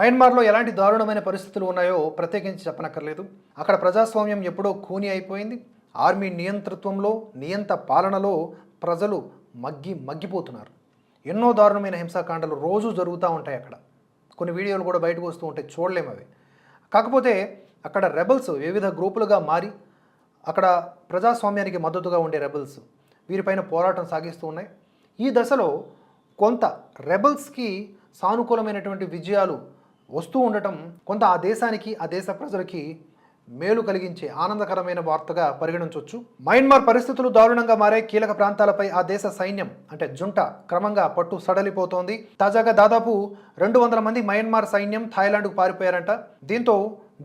మయన్మార్లో ఎలాంటి దారుణమైన పరిస్థితులు ఉన్నాయో ప్రత్యేకించి చెప్పనక్కర్లేదు. అక్కడ ప్రజాస్వామ్యం ఎప్పుడో ఖూని అయిపోయింది. ఆర్మీ నియంతృత్వంలో నియంత పాలనలో ప్రజలు మగ్గి మగ్గిపోతున్నారు. ఎన్నో దారుణమైన హింసాకాండలు రోజు జరుగుతూ ఉంటాయి అక్కడ. కొన్ని వీడియోలు కూడా బయటకు వస్తూ ఉంటాయి చూడలేము అవి. కాకపోతే అక్కడ రెబల్స్ వివిధ గ్రూపులుగా మారి అక్కడ ప్రజాస్వామ్యానికి మద్దతుగా ఉండే రెబల్స్ వీరిపైన పోరాటం సాగిస్తూ ఉన్నాయి. ఈ దశలో కొంత రెబల్స్కి సానుకూలమైనటువంటి విజయాలు వస్తూ ఉండటం కొంత ఆ దేశానికి ఆ దేశ ప్రజలకి మేలు కలిగించే ఆనందకరమైన వార్తగా పరిగణించవచ్చు. మయన్మార్ పరిస్థితులు దారుణంగా మారే కీలక ప్రాంతాలపై ఆ దేశ సైన్యం అంటే జుంట క్రమంగా పట్టు సడలిపోతోంది. తాజాగా దాదాపు రెండు వందల మంది మయన్మార్ సైన్యం థాయిలాండ్కు పారిపోయారంట. దీంతో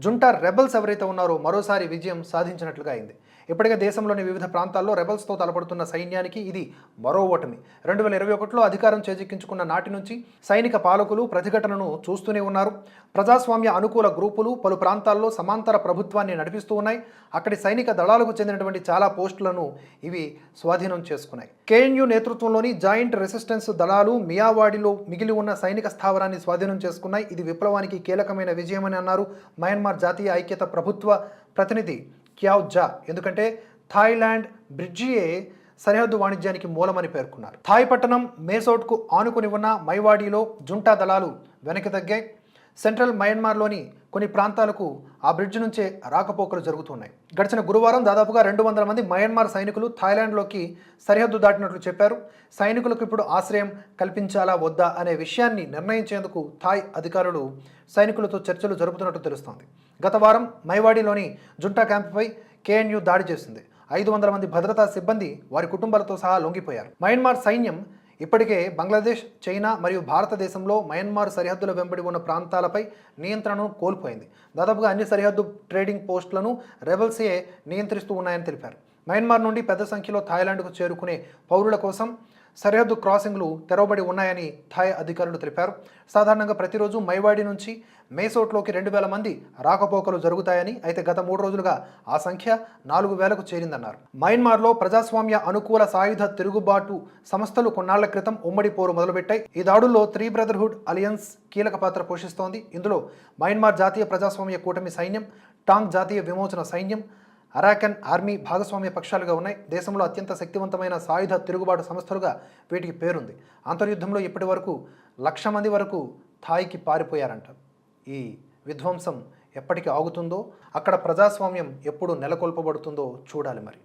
జుంటా రెబల్స్ ఎవరైతే ఉన్నారో మరోసారి విజయం సాధించినట్లుగా అయింది. ఇప్పటికే దేశంలోని వివిధ ప్రాంతాల్లో రెబల్స్తో తలపడుతున్న సైన్యానికి ఇది మరో ఓటమి. రెండు వేల ఇరవై ఒకటిలో అధికారం చేజిక్కించుకున్న నాటి నుంచి సైనిక పాలకులు ప్రతిఘటనను చూస్తూనే ఉన్నారు. ప్రజాస్వామ్య అనుకూల గ్రూపులు పలు ప్రాంతాల్లో సమాంతర ప్రభుత్వాన్ని నడిపిస్తూ ఉన్నాయి. అక్కడి సైనిక దళాలకు చెందినటువంటి చాలా పోస్టులను ఇవి స్వాధీనం చేసుకున్నాయి. కేఎన్యు నేతృత్వంలోని జాయింట్ రెసిస్టెన్స్ దళాలు మియావాడిలో మిగిలి ఉన్న సైనిక స్థావరాన్ని స్వాధీనం చేసుకున్నాయి. ఇది విప్లవానికి కీలకమైన విజయమని అన్నారు మయన్మార్ జాతీయ ఐక్యత ప్రభుత్వ ప్రతినిధి క్యావ్ జా. ఎందుకంటే థాయిలాండ్ బ్రిడ్జియే సరిహద్దు వాణిజ్యానికి మూలమని పేర్కొన్నారు. థాయ్ పట్టణం మేసోట్కు ఆనుకుని ఉన్న మైవాడీలో జుంటా దళాలు వెనక్కి తగ్గాయి. సెంట్రల్ మయన్మార్లోని కొన్ని ప్రాంతాలకు ఆ బ్రిడ్జ్ నుంచే రాకపోకలు జరుగుతున్నాయి. గడిచిన గురువారం దాదాపుగా రెండు వందల మంది మయన్మార్ సైనికులు థాయిలాండ్లోకి సరిహద్దు దాటినట్లు చెప్పారు. సైనికులకు ఇప్పుడు ఆశ్రయం కల్పించాలా వద్దా అనే విషయాన్ని నిర్ణయించేందుకు థాయ్ అధికారులు సైనికులతో చర్చలు జరుపుతున్నట్టు తెలుస్తోంది. గత వారం మైవాడిలోని జుంటా క్యాంపుపై కేఎన్యు దాడి చేసింది. ఐదు వందల మంది భద్రతా సిబ్బంది వారి కుటుంబాలతో సహా లొంగిపోయారు. మయన్మార్ సైన్యం ఇప్పటికే బంగ్లాదేశ్ చైనా మరియు భారతదేశంలో మయన్మార్ సరిహద్దుల వెంబడి ఉన్న ప్రాంతాలపై నియంత్రణను కోల్పోయింది. దాదాపుగా అన్ని సరిహద్దు ట్రేడింగ్ పోస్టులను రెబల్సే నియంత్రిస్తూ ఉన్నాయని తెలిపారు. మయన్మార్ నుండి పెద్ద సంఖ్యలో థాయిలాండ్కు చేరుకునే పౌరుల కోసం సరిహద్దు క్రాసింగ్లు తెరవబడి ఉన్నాయని థాయ్ అధికారులు తెలిపారు. సాధారణంగా ప్రతిరోజు మైవాడి నుంచి మేసోట్లోకి రెండు వేల మంది రాకపోకలు జరుగుతాయని అయితే గత మూడు రోజులుగా ఆ సంఖ్య నాలుగు వేలకు చేరిందన్నారు. మయన్మార్లో ప్రజాస్వామ్య అనుకూల సాయుధ తిరుగుబాటు సంస్థలు కొన్నాళ్ళ క్రితం ఉమ్మడి పోరు మొదలుపెట్టాయి. ఈ దాడుల్లో త్రీ బ్రదర్హుడ్ అలియన్స్ కీలక పాత్ర పోషిస్తోంది. ఇందులో మయన్మార్ జాతీయ ప్రజాస్వామ్య కూటమి సైన్యం టాంగ్ జాతీయ విమోచన సైన్యం అరాకన్ ఆర్మీ భాగస్వామ్య పక్షాలుగా ఉన్నాయి. దేశంలో అత్యంత శక్తివంతమైన సాయుధ తిరుగుబాటు సంస్థలుగా వీటికి పేరుంది. అంతర్యుద్ధంలో ఇప్పటి వరకు లక్ష మంది వరకు థాయికి పారిపోయారంట. ఈ విధ్వంసం ఎప్పటికి ఆగుతుందో అక్కడ ప్రజాస్వామ్యం ఎప్పుడు నెలకొల్పబడుతుందో చూడాలి మరి.